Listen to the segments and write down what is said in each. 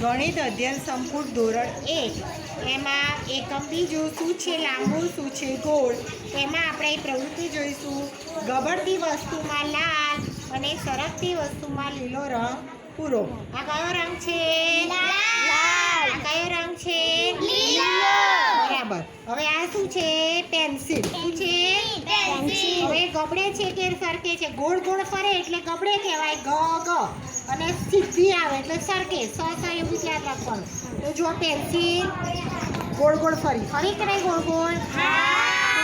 ગણિત અધ્યયન સંપૂર્ણ ધોરણ એક. એમાં એકમ બીજું શું છે લાંબુ શું છે ગોળ. એમાં આપણે પ્રવૃત્તિ જોઈશું. ગબડતી વસ્તુમાં લાલ અને સરકતી વસ્તુમાં લીલો રંગ પૂરો. આ કયો રંગ છે? લાલ. આ કયો રંગ છે? લીલો. બરાબર. હવે આ શું છે? પેન્સિલ. શું છે. હવે ગબડે છે કે સરકે છે. ગોળ ગોળ ફરે એટલે ગબડે કહેવાય ગ ગ. અને સીધી આવે એટલે સરકે સ સ એવું યાદ રાખવાનું. તો જો પેન્સિલ. ગોળ ગોળ ફરી. ફરી કે નહીં ગોળ ગોળ?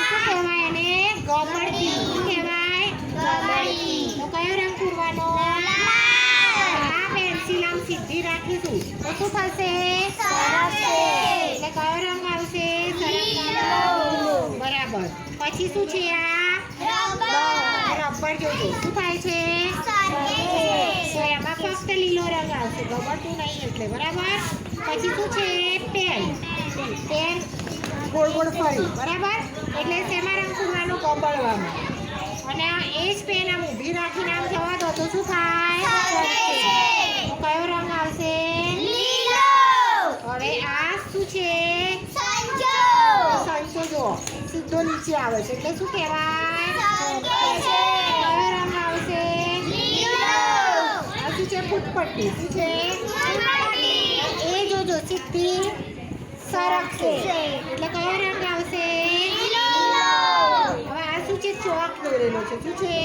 શું કહેવાય એને? ગબડતી. શું કહેવાય? ગબડી. તો કયો રંગ પૂરવાનો? આ પેન્સિલ આમ સીધી રાખીશું. તો શું થશે? એટલે કયો રંગ આવશે. બરાબર. પછી શું છે આ? રબર જોજો. શું થાય છે? તો એમાં ફક્ત લીલો રંગ આવશે. ગમતું નહીં એટલે બરાબર? પછી શું છે? પેન. પેન ગોળ ગોળ ફરી બરાબર? એટલે શેમાં રંગ પૂરવાનો ગબડવામાં અને એ જ પેન આમ ઊભી રાખીને આમ જવા દો તો શું થાય સરકે. તો કયો રંગ આવશે હવે આ શું છે સંચો જો સીધો નીચે આવે છે. એટલે શું કહેવાય? કયો આવશે આ શું છે? ફૂટપટ્ટી. શું છે? એ જોજો સીધી સરકશે એટલે કયો રંગ આવશે? હવે આ શું છે? ચોક દોરેલો છે. શું છે?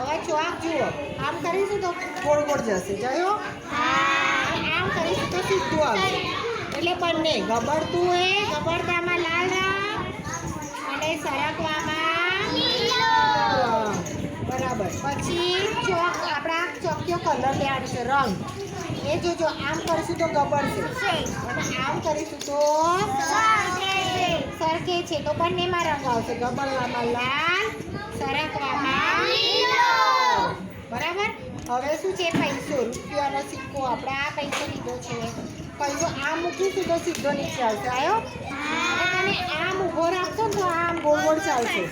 હવે ચોક જુઓ. આમ કરીશું તો ગોળ ગોળ જશે. જયો આમ કરીશું તો સીધું આવશે. એટલે બંને ગબડતું હોય ગબડતામાં લાલ રંગ અને સરકવામાં. બરાબર. પછી ચોક આપણા ચોક્યો કલર લેવાનો છે રંગ. એ જોજો આમ કરીશું તો ગબડશે. અને આમ કરીશું તો સરકે છે. તો બંનેમાં રંગ આવશે. ગબડવામાં લાલ સરકવામાં બરાબર? હવે શું છે? પૈસો. રૂપિયાનો સિક્કો આપણે આ પૈસો લીધો છે. પૈસો આ મૂકીશું તો સીધો નીચે આવશે. આવ્યો તમે આમ ઊભો રાખશો ને તો આમ ગોળ ચાલશે.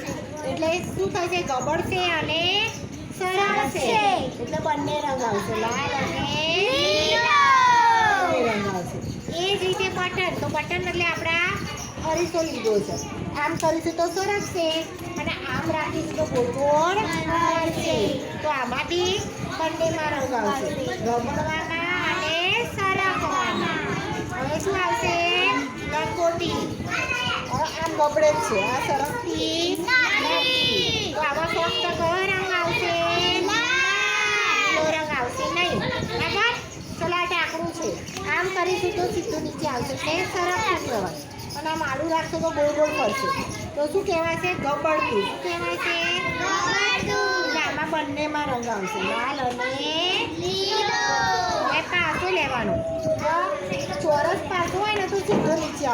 એટલે શું થશે ગબડશે અને સરાવશે એટલે બંને રંગ આવશે. લાલ અને રંગ આવશે એ જ રીતે બટન. તો બટન એટલે આપણા અરીસો લીધો છે. આમ કરીશું તો સરકશે અને આમ રાખીશું તો ગોળ ફરશે તો આમાંથી બંનેમાં રંગ આવશે. ગબડવાના અને સરકવામાં હવે શું આવશે લંગોટી ગબડે જ છે. આ સરકતી નથી. તો કયો રંગ આવશે રંગ આવશે નહીં. બરાબર? ચલો આ છે. આમ કરીશું તો સીધું નીચે આવશે. તે સરસ કહેવાય અને આમ આડું રાખશો તો ગોળ ગોળ પડશે તો શું કહેવાશે ગબડતું. શું કહેવાશે આમાં બંનેમાં રંગ આવશે. લાલ અને લીલો. પાસો લેવાનો. ચોરસ પાસો હોય ને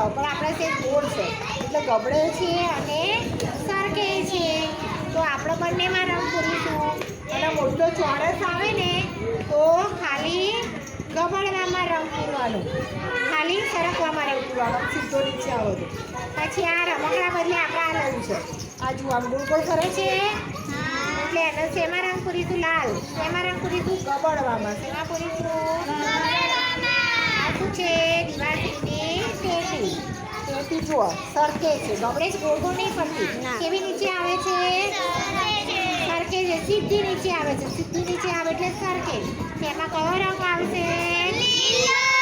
આવો પણ આપણે તે ગોળ છે. એટલે ગબડે છે અને સરકે છે. તો આપણે બંનેમાં રંગ પૂરીશું અને મોટો ચોરસ આવે ને તો ખાલી ગબડવામાં રંગ પૂરવાનો ખાલી સરકવામાં રંગ પૂરવાનો સીધો નીચે આવો પછી આ રમકડા બદલે આપણે આ લેવું છે. આ જુઓ આમ ગોળ ગોળ ફરે છે? એટલે એને શેમાં રંગ પૂરીશું લાલ. શેમાં રંગ પૂરીશું ગબડવામાં. શેમાં પૂરીશું શું છે? દિવાળીની જુઓ સરકે છે. બગડે જ ગોળ ગોળ નહીં ફરતી કેવી નીચે આવે છે? સરકે છે. સીધી નીચે આવે છે. સીધી નીચે આવે એટલે સરકે તેમાં કયો રંગ આવશે